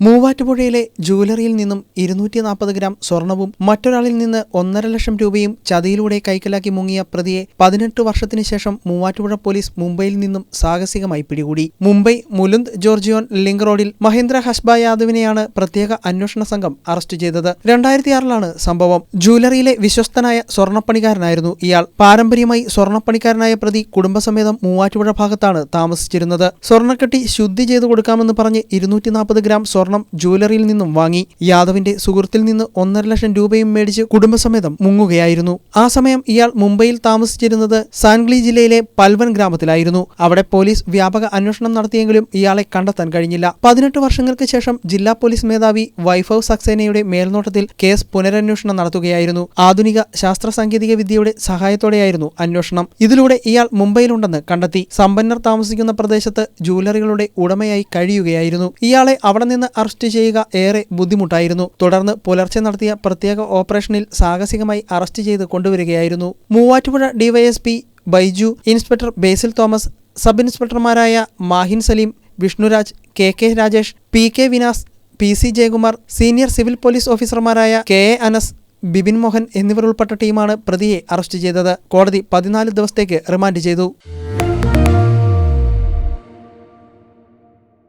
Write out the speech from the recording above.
മൂവാറ്റുപുഴയിലെ ജൂവലറിയിൽ നിന്നും ഇരുന്നൂറ്റി നാൽപ്പത് ഗ്രാം സ്വർണവും മറ്റൊരാളിൽ നിന്ന് ഒന്നര ലക്ഷം രൂപയും ചതിയിലൂടെ കൈക്കലാക്കി മുങ്ങിയ പ്രതിയെ പതിനെട്ട് വർഷത്തിനു ശേഷം മൂവാറ്റുപുഴ പോലീസ് മുംബൈയിൽ നിന്നും സാഹസികമായി പിടികൂടി. മുംബൈ മുലുന്ദ് ജോർജിയോൻ ലിങ്ക് റോഡിൽ മഹേന്ദ്ര ഹസ്ബ യാദവിനെയാണ് പ്രത്യേക അന്വേഷണ സംഘം അറസ്റ്റ് ചെയ്തത്. രണ്ടായിരത്തി ആറിലാണ് സംഭവം. ജൂവലറിയിലെ വിശ്വസ്തനായ സ്വർണപ്പണിക്കാരനായിരുന്നു ഇയാൾ. പാരമ്പര്യമായി സ്വർണപ്പണിക്കാരനായ പ്രതി കുടുംബസമേതം മൂവാറ്റുപുഴ ഭാഗത്താണ് താമസിച്ചിരുന്നത്. സ്വർണക്കെട്ടി ശുദ്ധി ചെയ്തു കൊടുക്കാമെന്ന് പറഞ്ഞ് ഇരുന്നൂറ്റി ഗ്രാം സ്വർണം ജ്വല്ലറിയിൽ നിന്നും വാങ്ങി യാദവിന്റെ സുഹൃത്തിൽ നിന്ന് ഒന്നര ലക്ഷം രൂപയും മേടിച്ച് കുടുംബസമേതം മുങ്ങുകയായിരുന്നു. ആ സമയം ഇയാൾ മുംബൈയിൽ താമസിച്ചിരുന്നത് സാൻഗ്ലി ജില്ലയിലെ പൽവൻ ഗ്രാമത്തിലായിരുന്നു. അവിടെ പോലീസ് വ്യാപക അന്വേഷണം നടത്തിയെങ്കിലും ഇയാളെ കണ്ടെത്താൻ കഴിഞ്ഞില്ല. പതിനെട്ട് വർഷങ്ങൾക്ക് ശേഷം ജില്ലാ പോലീസ് മേധാവി വൈഭവ് സക്സേനയുടെ മേൽനോട്ടത്തിൽ കേസ് പുനരന്വേഷണം നടത്തുകയായിരുന്നു. ആധുനിക ശാസ്ത്ര സാങ്കേതിക വിദ്യയുടെ സഹായത്തോടെയായിരുന്നു അന്വേഷണം. ഇതിലൂടെ ഇയാൾ മുംബൈയിലുണ്ടെന്ന് കണ്ടെത്തി. സമ്പന്നർ താമസിക്കുന്ന പ്രദേശത്ത് ജൂവലറികളുടെ ഉടമയായി കഴിയുകയായിരുന്നു. ഇയാളെ അവിടെ നിന്ന് അറസ്റ്റ് ചെയ്യുക ഏറെ ബുദ്ധിമുട്ടായിരുന്നു. തുടർന്ന് പുലർച്ചെ നടത്തിയ പ്രത്യേക ഓപ്പറേഷനിൽ സാഹസികമായി അറസ്റ്റ് ചെയ്ത് കൊണ്ടുവരികയായിരുന്നു. Muvattupuzha DYSP Baiju inspector Basil Thomas sub ഇൻസ്പെക്ടർമാരായ Mahin Saleem Vishnuraj K K Rajesh P K Vinas P C Jayakumar senior civil police ഓഫീസർമാരായ കെ എ അനസ് ബിപിൻ മോഹൻ എന്നിവർ ഉൾപ്പെട്ട ടീമാണ് പ്രതിയെ അറസ്റ്റ് ചെയ്തത്. കോടതി പതിനാല് ദിവസത്തേക്ക് റിമാൻഡ് ചെയ്തു.